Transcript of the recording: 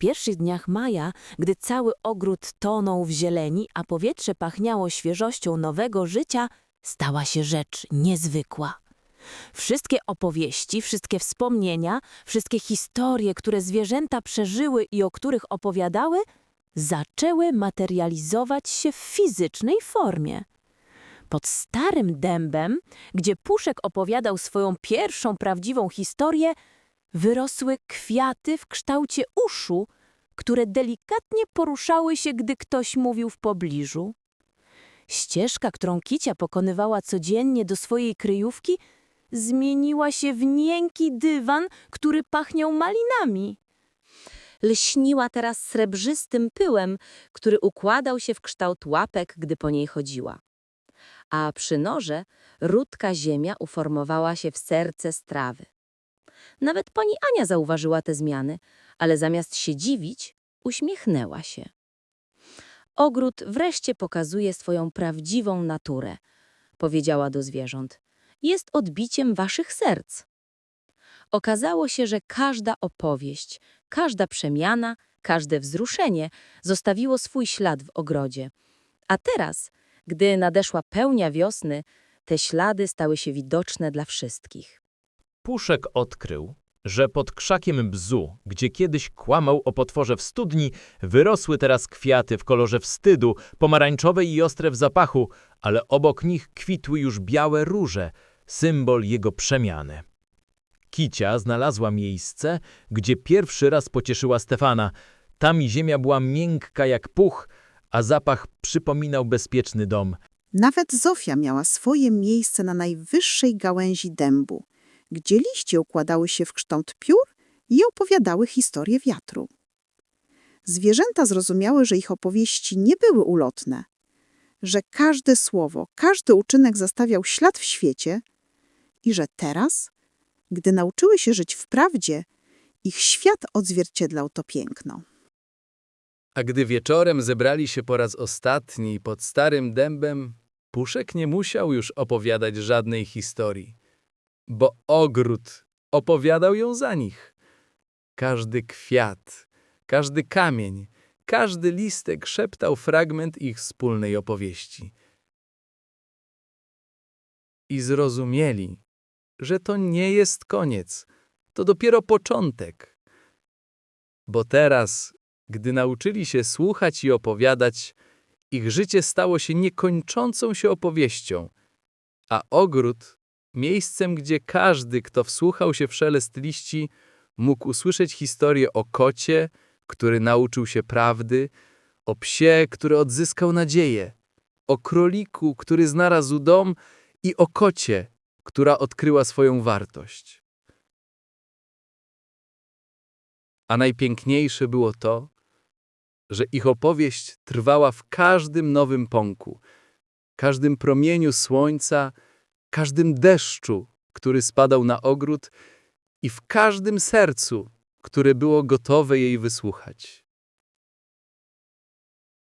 pierwszych dniach maja, gdy cały ogród tonął w zieleni, a powietrze pachniało świeżością nowego życia, stała się rzecz niezwykła. Wszystkie opowieści, wszystkie wspomnienia, wszystkie historie, które zwierzęta przeżyły i o których opowiadały, zaczęły materializować się w fizycznej formie. Pod starym dębem, gdzie Puszek opowiadał swoją pierwszą prawdziwą historię, wyrosły kwiaty w kształcie uszu, które delikatnie poruszały się, gdy ktoś mówił w pobliżu. Ścieżka, którą Kicia pokonywała codziennie do swojej kryjówki, zmieniła się w miękki dywan, który pachniał malinami. Lśniła teraz srebrzystym pyłem, który układał się w kształt łapek, gdy po niej chodziła. A przy noże rudka ziemia uformowała się w serce strawy. Nawet pani Ania zauważyła te zmiany, ale zamiast się dziwić, uśmiechnęła się. Ogród wreszcie pokazuje swoją prawdziwą naturę, powiedziała do zwierząt. Jest odbiciem waszych serc. Okazało się, że każda opowieść, każda przemiana, każde wzruszenie zostawiło swój ślad w ogrodzie. A teraz, gdy nadeszła pełnia wiosny, te ślady stały się widoczne dla wszystkich. Puszek odkrył, że pod krzakiem bzu, gdzie kiedyś kłamał o potworze w studni, wyrosły teraz kwiaty w kolorze wstydu, pomarańczowe i ostre w zapachu, ale obok nich kwitły już białe róże, symbol jego przemiany. Kicia znalazła miejsce, gdzie pierwszy raz pocieszyła Stefana. Tam ziemia była miękka jak puch, a zapach przypominał bezpieczny dom. Nawet Zofia miała swoje miejsce na najwyższej gałęzi dębu, gdzie liście układały się w kształt piór i opowiadały historię wiatru. Zwierzęta zrozumiały, że ich opowieści nie były ulotne, że każde słowo, każdy uczynek zostawiał ślad w świecie i że teraz, gdy nauczyły się żyć w prawdzie, ich świat odzwierciedlał to piękno. A gdy wieczorem zebrali się po raz ostatni pod starym dębem, Puszek nie musiał już opowiadać żadnej historii, bo ogród opowiadał ją za nich. Każdy kwiat, każdy kamień, każdy listek szeptał fragment ich wspólnej opowieści. I zrozumieli, że to nie jest koniec, to dopiero początek. Bo teraz, gdy nauczyli się słuchać i opowiadać, ich życie stało się niekończącą się opowieścią, a ogród miejscem, gdzie każdy, kto wsłuchał się w szelest liści, mógł usłyszeć historię o kocie, który nauczył się prawdy, o psie, który odzyskał nadzieję, o króliku, który znalazł dom i o kocie, która odkryła swoją wartość. A najpiękniejsze było to, że ich opowieść trwała w każdym nowym pąku, każdym promieniu słońca, każdym deszczu, który spadał na ogród i w każdym sercu, które było gotowe jej wysłuchać.